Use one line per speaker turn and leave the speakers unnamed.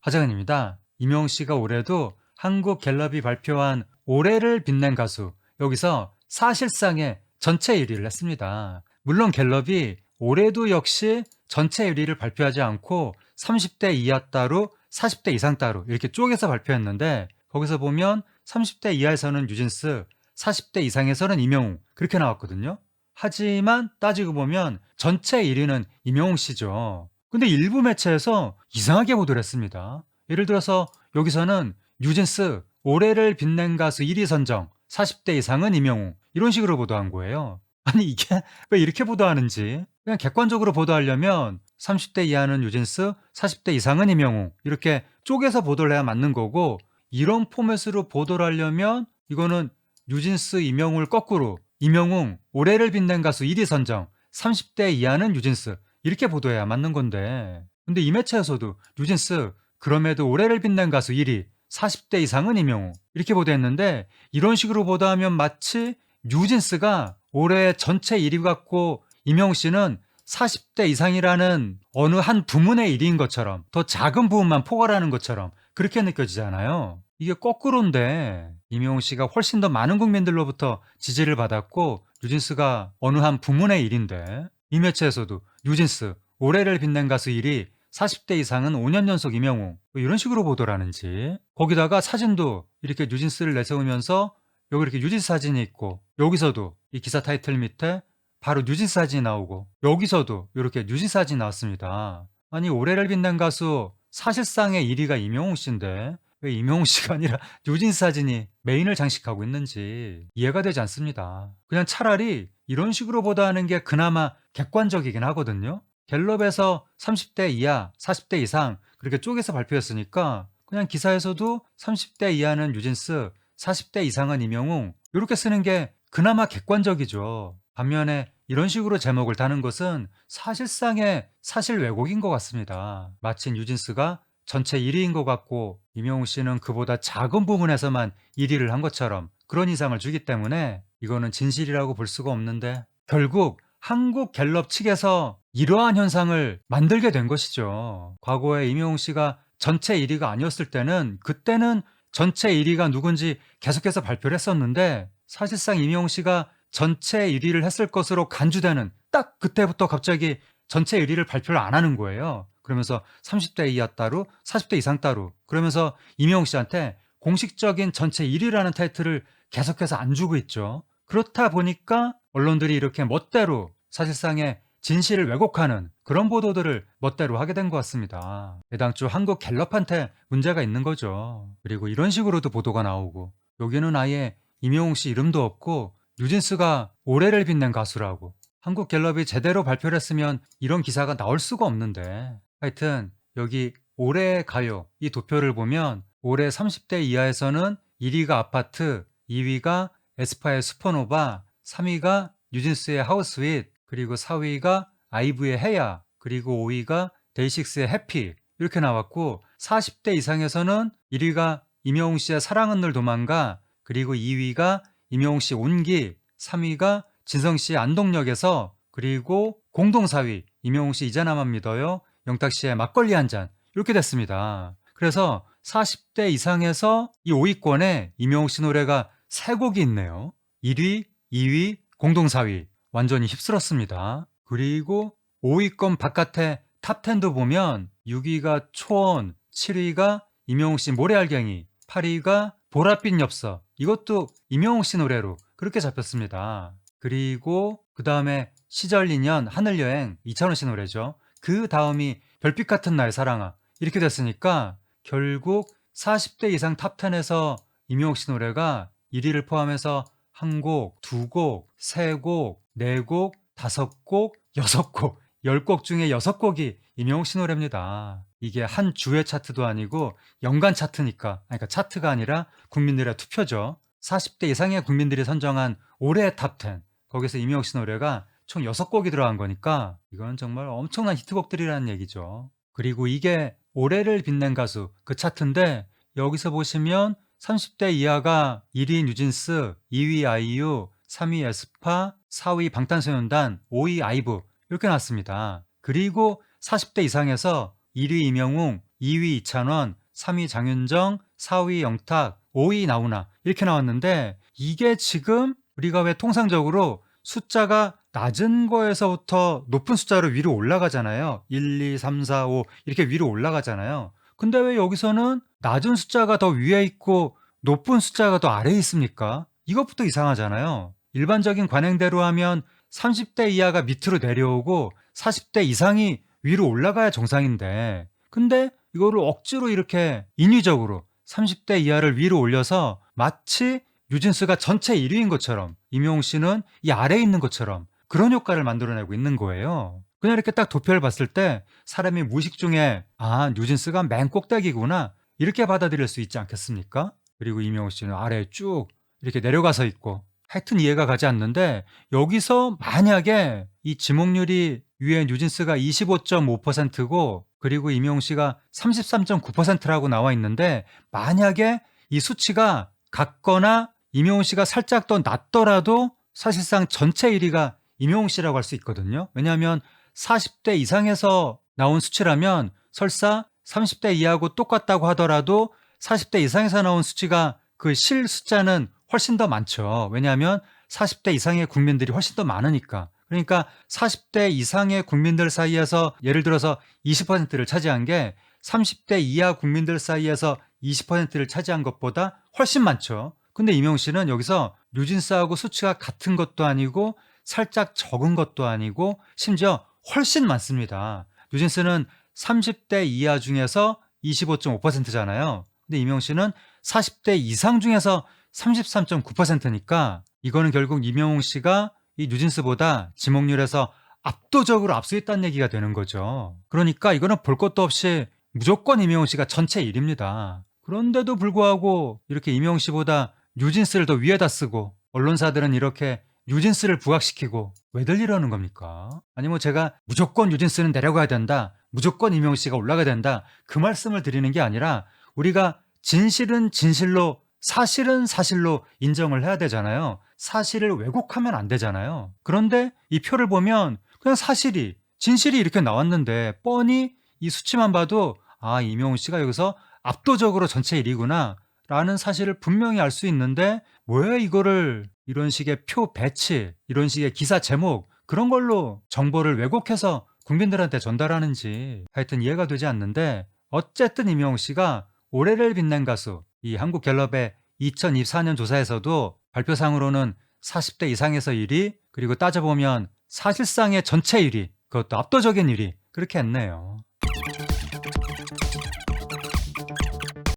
하정은입니다. 이명웅 씨가 올해도 한국 갤럽이 발표한 올해를 빛낸 가수 여기서 사실상의 전체 1위를 했습니다. 물론 갤럽이 올해도 역시 전체 1위를 발표하지 않고 30대 이하 따로 40대 이상 따로 이렇게 쪼개서 발표했는데 거기서 보면 30대 이하에서는 유진스, 40대 이상에서는 이명웅 그렇게 나왔거든요. 하지만 따지고 보면 전체 1위는 이명웅 씨죠. 근데 일부 매체에서 이상하게 보도를 했습니다. 예를 들어서 여기서는 뉴진스 올해를 빛낸 가수 1위 선정 40대 이상은 이명웅 이런 식으로 보도한 거예요. 아니 이게 왜 이렇게 보도하는지 그냥 객관적으로 보도하려면 30대 이하는 뉴진스 40대 이상은 이명웅 이렇게 쪼개서 보도를 해야 맞는 거고 이런 포맷으로 보도를 하려면 이거는 뉴진스 이명웅을 거꾸로 이명웅 올해를 빛낸 가수 1위 선정 30대 이하는 뉴진스 이렇게 보도해야 맞는 건데 근데 이 매체에서도 뉴진스 그럼에도 올해를 빛낸 가수 1위 40대 이상은 이명웅 이렇게 보도했는데 이런 식으로 보도하면 마치 뉴진스가 올해 전체 1위 같고 이명웅 씨는 40대 이상이라는 어느 한 부문의 1위인 것처럼 더 작은 부분만 포괄하는 것처럼 그렇게 느껴지잖아요. 이게 거꾸로인데 이명웅 씨가 훨씬 더 많은 국민들로부터 지지를 받았고 뉴진스가 어느 한 부문의 일인데 이 매체에서도 뉴진스 올해를 빛낸 가수 1위 40대 이상은 5년 연속 이명웅 뭐 이런 식으로 보도를 하는지 거기다가 사진도 이렇게 뉴진스를 내세우면서 여기 이렇게 뉴진스 사진이 있고 여기서도 이 기사 타이틀 밑에 바로 뉴진스 사진이 나오고 여기서도 이렇게 뉴진스 사진이 나왔습니다. 아니 올해를 빛낸 가수 사실상의 1위가 이명웅 씨인데 왜 이명웅 씨가 아니라 뉴진스 사진이 메인을 장식하고 있는지 이해가 되지 않습니다. 그냥 차라리 이런 식으로 보도하는 게 그나마 객관적이긴 하거든요. 갤럽에서 30대 이하, 40대 이상 그렇게 쪼개서 발표했으니까 그냥 기사에서도 30대 이하는 뉴진스, 40대 이상은 이명웅 이렇게 쓰는 게 그나마 객관적이죠. 반면에 이런 식으로 제목을 다는 것은 사실상의 사실 왜곡인 것 같습니다. 마치 뉴진스가 전체 1위인 것 같고 이명웅 씨는 그보다 작은 부분에서만 1위를 한 것처럼 그런 이상을 주기 때문에 이거는 진실이라고 볼 수가 없는데 결국 한국 갤럽 측에서 이러한 현상을 만들게 된 것이죠. 과거에 이명웅 씨가 전체 1위가 아니었을 때는 그때는 전체 1위가 누군지 계속해서 발표를 했었는데 사실상 이명웅 씨가 전체 1위를 했을 것으로 간주되는 딱 그때부터 갑자기 전체 1위를 발표를 안 하는 거예요. 그러면서 30대 이하 따로 40대 이상 따로 그러면서 이명웅 씨한테 공식적인 전체 1위라는 타이틀을 계속해서 안 주고 있죠. 그렇다 보니까 언론들이 이렇게 멋대로 사실상의 진실을 왜곡하는 그런 보도들을 멋대로 하게 된 것 같습니다. 해당주 한국 갤럽한테 문제가 있는 거죠. 그리고 이런 식으로도 보도가 나오고 여기는 아예 임영웅 씨 이름도 없고 뉴진스가 올해를 빛낸 가수라고 한국 갤럽이 제대로 발표를 했으면 이런 기사가 나올 수가 없는데 하여튼 여기 올해 가요 이 도표를 보면 올해 30대 이하에서는 1위가 아파트, 2위가 에스파의 슈퍼노바, 3위가 뉴진스의 하우스윗, 그리고 4위가 아이브의 해야, 그리고 5위가 데이식스의 해피 이렇게 나왔고 40대 이상에서는 1위가 임영웅 씨의 사랑은 늘 도망가, 그리고 2위가 임영웅 씨 온기, 3위가 진성 씨의 안동역에서 그리고 공동 4위 임영웅 씨 이제 나만 믿어요, 영탁 씨의 막걸리 한 잔 이렇게 됐습니다. 그래서 40대 이상에서 이 5위권에 임영웅 씨 노래가 세 곡이 있네요. 1위, 2위, 공동 4위. 완전히 휩쓸었습니다. 그리고 5위권 바깥에 탑10도 보면 6위가 초원, 7위가 임영웅 씨 모래알갱이, 8위가 보랏빛 엽서. 이것도 임영웅 씨 노래로 그렇게 잡혔습니다. 그리고 그 다음에 시절 인연 하늘여행 이찬원 씨 노래죠. 그 다음이 별빛 같은 나의 사랑아. 이렇게 됐으니까 결국 40대 이상 탑10에서 임영웅 씨 노래가 1위를 포함해서 한 곡, 두 곡, 세 곡, 네 곡, 다섯 곡, 여섯 곡, 열 곡 중에 여섯 곡이 임영웅 씨 노래입니다. 이게 한 주의 차트도 아니고 연간 차트니까, 그러니까 차트가 아니라 국민들의 투표죠. 40대 이상의 국민들이 선정한 올해의 탑10. 거기서 임영웅 씨 노래가 총 여섯 곡이 들어간 거니까 이건 정말 엄청난 히트곡들이라는 얘기죠. 그리고 이게 올해를 빛낸 가수 그 차트인데 여기서 보시면 30대 이하가 1위 뉴진스, 2위 아이유, 3위 에스파, 4위 방탄소년단, 5위 아이브 이렇게 나왔습니다. 그리고 40대 이상에서 1위 임영웅, 2위 이찬원, 3위 장윤정, 4위 영탁, 5위 나훈아 이렇게 나왔는데 이게 지금 우리가 왜 통상적으로 숫자가 낮은 거에서부터 높은 숫자로 위로 올라가잖아요. 1, 2, 3, 4, 5 이렇게 위로 올라가잖아요. 근데 왜 여기서는 낮은 숫자가 더 위에 있고 높은 숫자가 더 아래에 있습니까? 이것부터 이상하잖아요. 일반적인 관행대로 하면 30대 이하가 밑으로 내려오고 40대 이상이 위로 올라가야 정상인데 근데 이거를 억지로 이렇게 인위적으로 30대 이하를 위로 올려서 마치 유진스가 전체 1위인 것처럼 임영웅 씨는 이 아래에 있는 것처럼 그런 효과를 만들어내고 있는 거예요. 그냥 이렇게 딱 도표를 봤을 때 사람이 무의식 중에 아 뉴진스가 맨 꼭대기구나 이렇게 받아들일 수 있지 않겠습니까? 그리고 임영웅 씨는 아래에 쭉 이렇게 내려가서 있고 하여튼 이해가 가지 않는데 여기서 만약에 이 지목률이 위에 뉴진스가 25.5%고 그리고 임영웅 씨가 33.9%라고 나와 있는데 만약에 이 수치가 같거나 임영웅 씨가 살짝 더 낮더라도 사실상 전체 1위가 임영웅 씨라고 할 수 있거든요. 왜냐하면 40대 이상에서 나온 수치라면 설사 30대 이하고 똑같다고 하더라도 40대 이상에서 나온 수치가 그 실 숫자는 훨씬 더 많죠. 왜냐하면 40대 이상의 국민들이 훨씬 더 많으니까. 그러니까 40대 이상의 국민들 사이에서 예를 들어서 20%를 차지한 게 30대 이하 국민들 사이에서 20%를 차지한 것보다 훨씬 많죠. 근데 이명우 씨는 여기서 뉴진스하고 수치가 같은 것도 아니고 살짝 적은 것도 아니고 심지어 훨씬 많습니다. 뉴진스는 30대 이하 중에서 25.5%잖아요. 근데 이명우 씨는 40대 이상 중에서 33.9%니까 이거는 결국 이명웅 씨가 이 뉴진스보다 지목률에서 압도적으로 앞서 있다는 얘기가 되는 거죠. 그러니까 이거는 볼 것도 없이 무조건 이명웅 씨가 전체 1위입니다. 그런데도 불구하고 이렇게 이명웅 씨보다 뉴진스를 더 위에다 쓰고 언론사들은 이렇게 뉴진스를 부각시키고 왜들 이러는 겁니까? 아니 뭐 제가 무조건 뉴진스는 내려가야 된다. 무조건 이명웅 씨가 올라가야 된다. 그 말씀을 드리는 게 아니라 우리가 진실은 진실로 사실은 사실로 인정을 해야 되잖아요. 사실을 왜곡하면 안 되잖아요. 그런데 이 표를 보면 그냥 사실이 진실이 이렇게 나왔는데 뻔히 이 수치만 봐도 아 이명훈 씨가 여기서 압도적으로 전체 1위구나 라는 사실을 분명히 알 수 있는데 왜 이거를 이런 식의 표 배치 이런 식의 기사 제목 그런 걸로 정보를 왜곡해서 국민들한테 전달하는지 하여튼 이해가 되지 않는데 어쨌든 이명웅 씨가 올해를 빛낸 가수 이 한국갤럽의 2024년 조사에서도 발표상으로는 40대 이상에서 1위 그리고 따져보면 사실상의 전체 1위 그것도 압도적인 1위 그렇게 했네요.